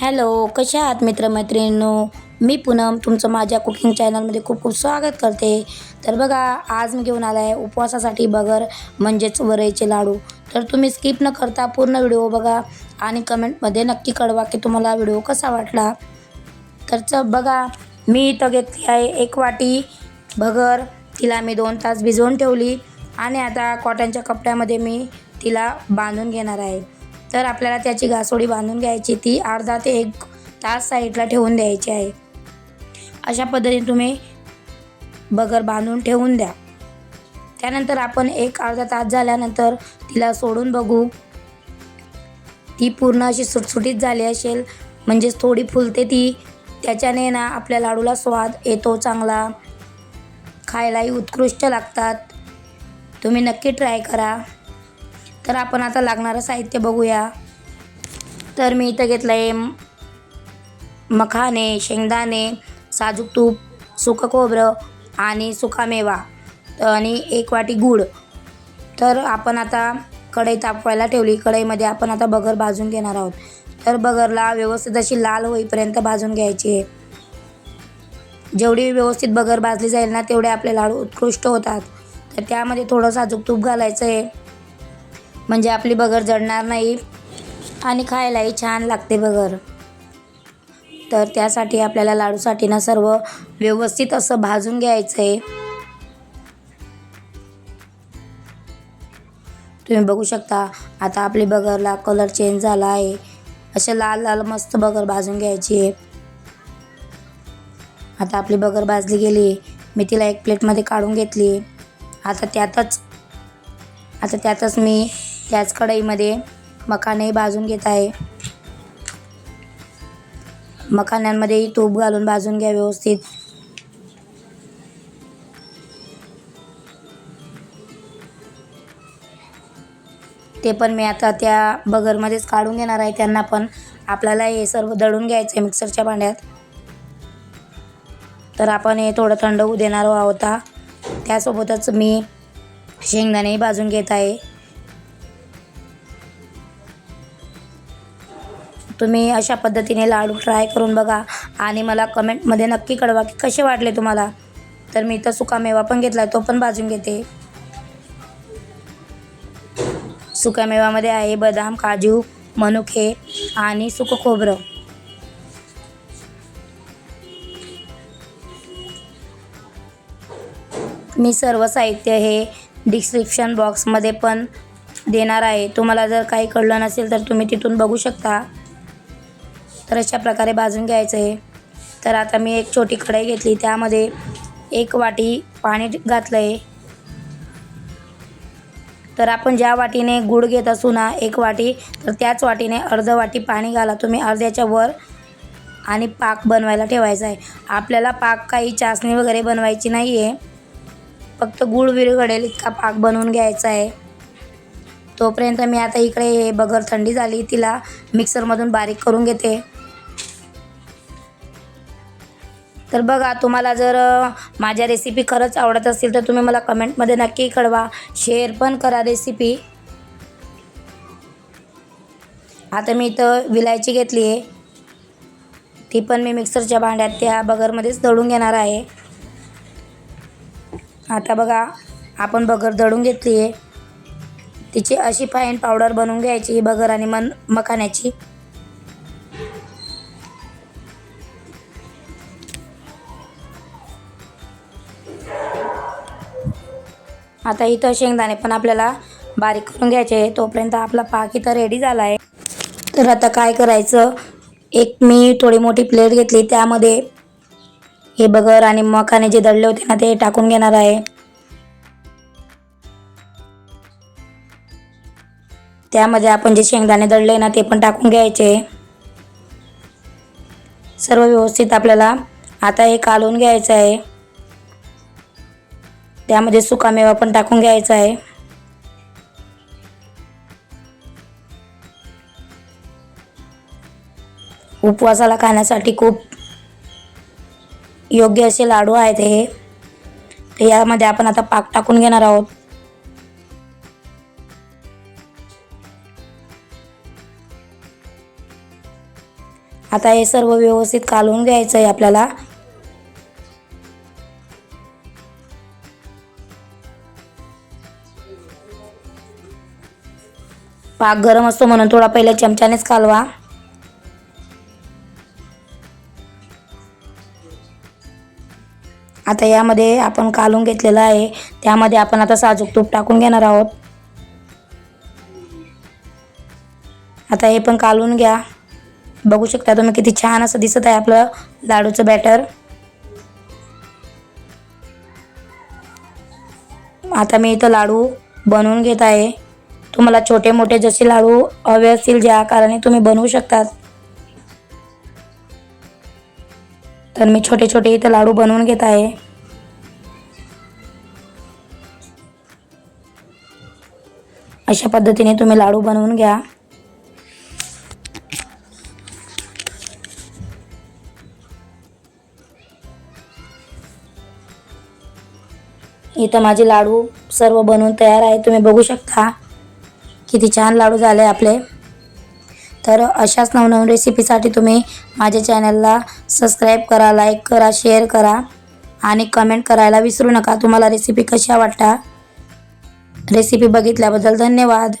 Hello कशा आहात मित्रमैत्रिणींनो? मी पूनम तुमचं माझ्या कुकिंग चॅनलमध्ये खूप खूप स्वागत करते. तर बघा आज मी घेऊन आला आहे उपवासासाठी बगर म्हणजेच वरईचे लाडू. तर तुम्ही स्किप न करता पूर्ण व्हिडिओ बघा आणि कमेंटमध्ये नक्की कळवा की तुम्हाला व्हिडिओ कसा वाटला. तर च बघा मी इथं घेतली आहे एक वाटी भगर तिला मी दोन तास भिजवून ठेवली आणि आता कॉटनच्या कपड्यामध्ये मी तिला बांधून घेणार आहे. तर आपल्याला त्याची घासोडी बांधून घ्यायची ती अर्धा ते एक तास साईडला ठेवून द्यायची आहे. अशा पद्धतीने तुम्ही बगर बांधून ठेवून द्या. त्यानंतर आपण एक अर्धा तास झाल्यानंतर तिला सोडून बघू. ती पूर्ण अशी सुटसुटीत झाली असेल म्हणजेच थोडी फुलते ती त्याच्याने ना आपल्या लाडूला स्वाद येतो चांगला. खायलाही उत्कृष्ट लागतात. तुम्ही नक्की ट्राय करा. तर आपण आता लागणारं साहित्य बघूया. तर मी इथं घेतलं आहे मखाने शेंगदाणे साजूक तूप सुकं खोबरं आणि सुकामेवा आणि एक वाटी गूळ. तर आपण आता कढई तापवायला ठेवली. कढईमध्ये आपण आता बगर भाजून घेणार आहोत. तर बगरला व्यवस्थित अशी लाल होईपर्यंत भाजून घ्यायची. आहे जेवढी व्यवस्थित बगर भाजली जाईल ना तेवढे आपले लाडू उत्कृष्ट होतात. तर त्यामध्ये थोडं साजूक तूप घालायचं आहे म्हणजे आपली बगर जळणार नाही आणि खायलाही छान लागते बगर. तर त्यासाठी आपल्याला लाडूसाठी ना सर्व व्यवस्थित असं भाजून घ्यायचं आहे तुम्ही बघू शकता आता आपली बगरला कलर चेंज झाला आहे. असे लाल लाल मस्त बगर भाजून घ्यायची आहे. आता आपली बगर भाजली गेली मी तिला एक प्लेटमध्ये काढून घेतली. आता त्यातच आता त्यातच मी त्याच कढईमध्ये मखाने भाजून घेत आहे. मखाण्यांमध्येही तूप घालून भाजून घ्या व्यवस्थित. ते पण मी आता त्या बगरमध्येच काढून घेणार आहे. त्यांना पण आपल्याला हे सर्व दळून घ्यायचं आहे मिक्सरच्या भांड्यात. तर आपण हे थोडं थंड होऊ देणार आहोत त्यासोबतच मी शेंगदाणेही भाजून घेत आहे. तुम्ही अशा पद्धतीने लाडू ट्राय करून बघा आणि मला कमेंटमध्ये नक्की कळवा की कसे वाटले तुम्हाला. तर मी इथं सुकामेवा पण घेतला तो पण भाजून घेते. सुकामेवामध्ये आहे बदाम काजू मनुके आणि सुकं खोबरं. मी सर्व साहित्य हे डिस्क्रिप्शन बॉक्समध्ये पण देणार आहे. तुम्हाला जर काही कळलं नसेल तर तुम्ही तिथून बघू शकता. तर अशा प्रकारे भाजून घ्यायचं आहे. तर आता मी एक छोटी कढई घेतली. त्यामध्ये एक वाटी पाणी घातलं आहे तर आपण ज्या वाटीने गूळ घेत असू ना एक वाटी तर त्याच वाटीने अर्ध वाटी पाणी घाला. तुम्ही अर्ध्याच्या वर आणि पाक बनवायला ठेवायचा आहे. आपल्याला पाक काही चासणी वगैरे बनवायची नाही आहे फक्त गूळ विरघडेल इतका पाक बनवून घ्यायचा आहे. तोपर्यंत मी आता इकडे हे बगर थंडी झाली तिला मिक्सरमधून बारीक करून घेते. तर बघा तुम्हाला जर माझ्या रेसिपी खरंच आवडत असतील तर तुम्ही मला कमेंटमध्ये नक्की कळवा. शेअर पण करा रेसिपी आता मी इथं विलायची घेतली आहे. ती पण मी मिक्सरच्या भांड्यात त्या बगरमध्येच दळून घेणार आहे. आता बघा आपण बगर दळून घेतली आहे. तिची अशी फाईन पावडर बनवून घ्यायची बगर आणि मन मखाण्याची. आता इथं शेंगदाणे पण आपल्याला बारीक करून घ्यायचे आहे. तोपर्यंत आपला पाक इथं रेडी झाला आहे. तर आता काय करायचं? एक मी थोडी मोठी प्लेट घेतली. त्यामध्ये हे बगर आणि मखाने जे दळले होते ना ते टाकून घेणार आहे. त्यामध्ये आपण जे शेंगदाणे दळले ना ते पण टाकून घ्यायचे. सर्व व्यवस्थित आपल्याला आता हे कालवून घ्यायचं आहे. त्यामध्ये सुकामेवा पण टाकून घ्यायचा आहे. उपवासाला खाण्यासाठी खूप योग्य असे लाडू आहेत हे. तर यामध्ये आपण आता पाक टाकून घेणार आहोत. आता हे सर्व व्यवस्थित कालवून घ्यायचं आहे आपल्याला. पाक गरम असतो म्हणून थोडा पहिल्या चमच्यानेच कालवा. आता यामध्ये आपण कालून घेतलेलं आहे. त्यामध्ये आपण आता साजूक तूप टाकून घेणार आहोत. आता हे पण कालून घ्या. बघू शकता तुम्ही किती छान असं दिसत आहे आपलं लाडूचं बॅटर. आता मी इथं लाडू बनवून घेत आहे. तुम्हाला छोटे मोठे जसे लाडू हवे असतील ज्या आकाराने तुम्ही बनवू शकतात. तर मी छोटे छोटे इथं लाडू बनवून घेत आहे. अशा पद्धतीने तुम्ही लाडू बनवून घ्या. इथं माझे लाडू सर्व बनवून तयार आहे तुम्ही बघू शकता. किती छान लाडू झाले आपले. तर अशाच नवनवीन रेसिपीसाठी तुम्ही माझ्या चॅनलला सबस्क्राईब करा लाईक करा शेअर करा आणि कमेंट करायला विसरू नका. तुम्हाला रेसिपी कशा वाटतात? रेसिपी बघितल्याबद्दल धन्यवाद.